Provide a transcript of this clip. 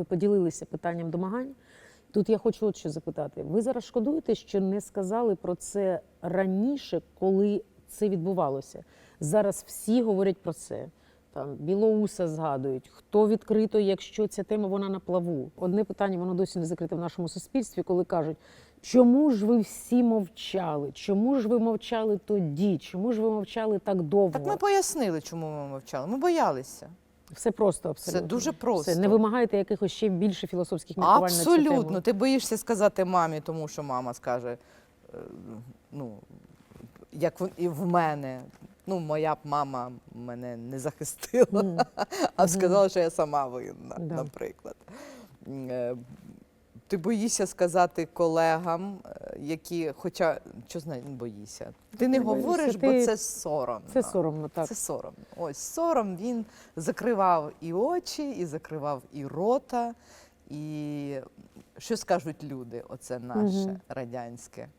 ви поділилися питанням домагань. Тут я хочу от що запитати. Ви зараз шкодуєте, що не сказали про це раніше, коли це відбувалося? Зараз всі говорять про це. Там білоуса згадують, хто відкрито, якщо ця тема вона на плаву. Одне питання, воно досі не закрите в нашому суспільстві, коли кажуть, чому ж ви всі мовчали? Чому ж ви мовчали тоді? Чому ж ви мовчали так довго? Так ми пояснили, чому ми мовчали. Ми боялися. Все просто абсолютно. Це дуже просто. Все. Не вимагаєте якихось ще більше філософських міркувань на цю тему. Абсолютно. Ти боїшся сказати мамі, тому що мама скаже, е, ну, як в- і в мене. Ну, моя б мама мене не захистила, Мгм. а сказала, що я сама винна, Да. наприклад. Е, Ти боїшся сказати колегам, які, хоча що знає, не боїшся. Ти не Не говориш, говориш, бо ти- це соромно. Це соромно, так. Це соромно. Ось сором він закривав і очі, і закривав і рота. І що скажуть люди? Оце наше угу. радянське.